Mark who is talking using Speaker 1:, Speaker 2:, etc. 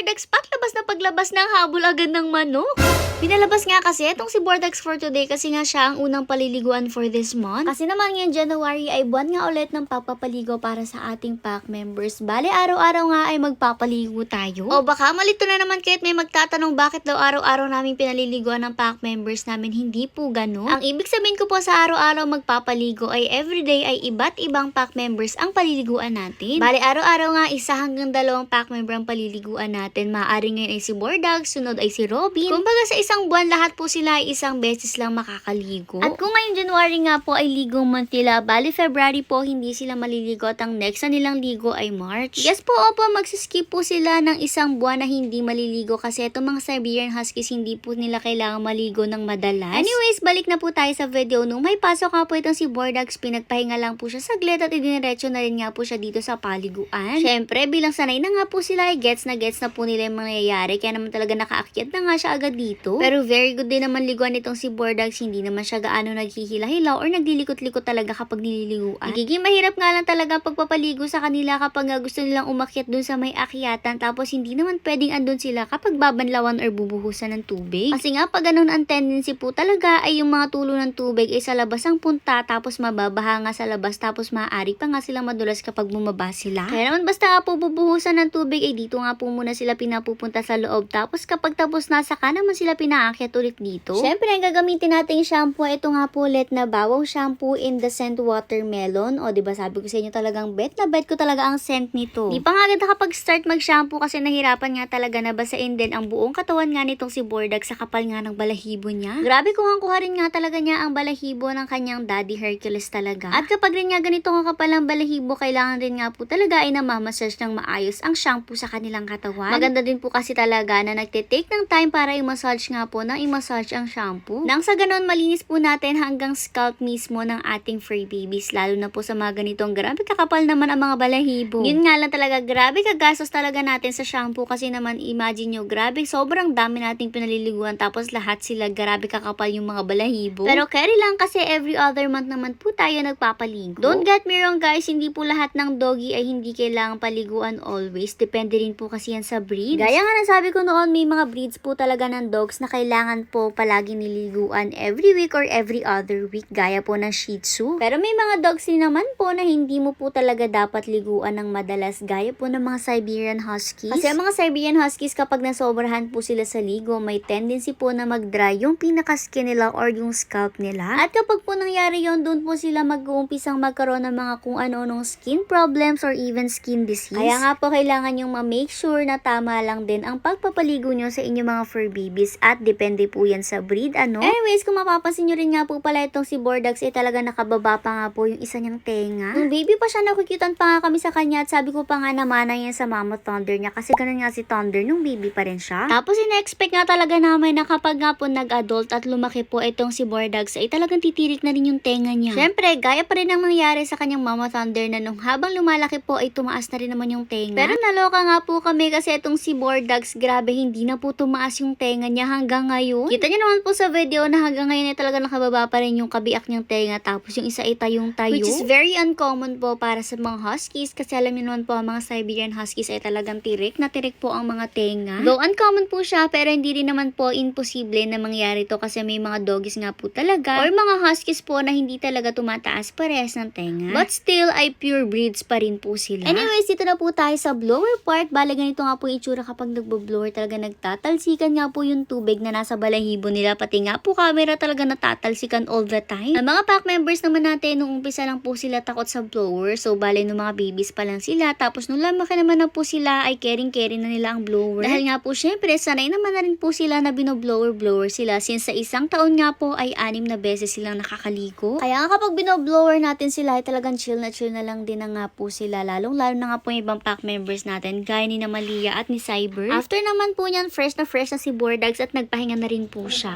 Speaker 1: Bordex, paglabas na paglabas ng habol agad ng manok. Pinalabas nga kasi itong si Bordex for today kasi nga siya ang unang paliliguan for this month. Kasi naman ngayon January ay buwan nga ulit ng pagpapaligo para sa ating pack members. Bale, araw-araw nga ay magpapaligo tayo. O baka malito na naman kahit may magtatanong bakit daw araw-araw namin pinaliliguan ng pack members namin. Hindi po ganun. Ang ibig sabihin ko po sa araw-araw magpapaligo ay everyday ay iba't ibang pack members ang paliliguan natin. Bale, araw-araw nga isa hanggang dalawang pack member ang paliliguan natin. Maaari ngayon ay si Bordag, sunod ay si Robin. Kumbaga sa isang buwan, lahat po sila ay isang beses lang makakaligo. At kung ngayong January nga po ay ligo month nila, bali February po hindi sila maliligo at ang next na nilang ligo ay March. Yes po, opo, magsiskip po sila ng isang buwan na hindi maliligo kasi itong mga Siberian Huskies hindi po nila kailangan maligo ng madalas. Anyways, balik na po tayo sa video. Nung may pasok nga po itong si Bordags, pinagpahinga lang po siya saglit at idiniretso na rin nga po siya dito sa paliguan. Syempre, bilang sanay na nga po sila ay gets na gets na po nila yung mangyayari kaya naman talaga nakaakyat na nga siya agad dito. Pero very good din naman liguan itong si Bordags, hindi naman siya gaano naghihila-hila or naglilikot-likot talaga kapag nililiguan. Nagiging mahirap nga lang talaga pagpapaligo sa kanila kapag gusto nilang umakyat dun sa may akyatan tapos hindi naman pwedeng andun sila kapag babanlawan or bubuhusan ng tubig. Kasi nga pag ganun ang tendency po talaga ay yung mga tulo ng tubig ay sa labas ang punta tapos mababaha nga sa labas tapos maaari pa nga silang madulas kapag bumaba sila. Kaya naman basta nga po bubuhusan ng tubig ay dito nga po muna sila pinapupunta sa loob tapos kapag tapos na saka naman sila pinaakyat ulit dito. Syempre ang gagamitin nating shampoo ito nga po ulit na bawang shampoo in the scent watermelon. O di ba sabi ko sa inyo talagang bet na bet ko talaga ang scent nito. Di pa nga ganda kapag start mag-shampoo kasi nahirapan nga talaga na basain din ang buong katawan nga nitong si Bordag sa kapal nga ng balahibo niya. Grabe kuhang-kuha rin nga talaga niya ang balahibo ng kanyang daddy Hercules talaga. At kapag rin nga ganito ang kapal ng balahibo, kailangan rin nga po talaga ay namamassage ng maayos ang shampoo sa kanilang katawan. Maganda din po kasi talaga na nagtitake ng time para i-massage nga po ng i-massage ang shampoo. Nang sa ganon, malinis po natin hanggang scalp mismo ng ating fur babies. Lalo na po sa mga ganitong grabe kakapal naman ang mga balahibo. Yun nga lang talaga, grabe kagastos talaga natin sa shampoo kasi naman imagine nyo, grabe sobrang dami nating pinaliliguan tapos lahat sila grabe kakapal yung mga balahibo. Pero carry lang kasi every other month naman po tayo nagpapaligo. Don't get me wrong guys, hindi po lahat ng doggy ay hindi kailangang paliguan always. Depende rin po kasi yan sa breed. Gaya nga nasabi ko noon, may mga breeds po talaga ng dogs na kailangan po palagi niliguan every week or every other week. Gaya po ng Shih Tzu. Pero may mga dogs din naman po na hindi mo po talaga dapat liguan ng madalas. Gaya po ng mga Siberian Huskies. Kasi ang mga Siberian Huskies kapag nasobrahan po sila sa ligo, may tendency po na mag-dry yung pinaka-skin nila or yung scalp nila. At kapag po nangyari yon doon po sila mag-uumpisang magkaroon ng mga kung ano-anong skin problems or even skin disease. Kaya nga po kailangan yung ma-make sure na tama lang din ang pagpapaligo nyo sa inyong mga fur babies at depende po yan sa breed ano. Anyways, kung mapapansin nyo rin nga po pala itong si Bordax ay talaga nakababa pa nga po yung isa niyang tenga. Nung baby pa siya nakukitan pa nga kami sa kanya at sabi ko pa nga namana yan sa mama Thunder niya kasi ganun nga si Thunder nung baby pa rin siya. Tapos ina-expect nga talaga namin na kapag nga po nag-adult at lumaki po itong si Bordax ay talagang titirik na rin yung tenga niya. Siyempre, gaya pa rin ang nangyari sa kanyang mama Thunder na nung habang lumalaki po ay tumaas na rin naman yung tenga. Pero naloka nga po kami kasi itong si Bordax, grabe hindi na po tumaas yung tenga niya hanggang ngayon. Kita niyo naman po sa video na hanggang ngayon ay talaga nakababa pa rin yung kabiak niyang tenga tapos yung isa ay tayong tayo. Which is very uncommon po para sa mga huskies kasi alam niyo naman po ang mga Siberian huskies ay talagang tirik na tirik po ang mga tenga. Though uncommon po siya pero hindi rin naman po imposible na mangyari to kasi may mga doggies nga po talaga or mga huskies po na hindi talaga tumataas parehas ng tenga. But still ay pure breeds pa rin po sila. Anyways, dito na po tayo sa blower part. Bale ganito nga po yung itsura kapag nagbo-blower talaga nagtatalsikan nga po yung tubig na nasa balahibo nila pati nga po camera talaga natatalsikan all the time. Ang mga pack members naman natin nung umpisa lang po sila takot sa blower. So bale nung mga babies pa lang sila tapos nung lamaki naman na po sila ay caring-caring na nila ang blower. Dahil nga po syempre sanay naman na rin po sila na binoblower-blower sila since sa isang taon nga po ay anim na beses silang nakakaligo. Kaya nga kapag binoblower natin sila ay talagang chill na chill na lang din na nga po sila. Lalong lalo na nga po yung ibang pack members natin gaya ni na Malia at ni Cyber. After naman po niyan fresh na fresh na si Bordags at nagpahinga na rin po siya.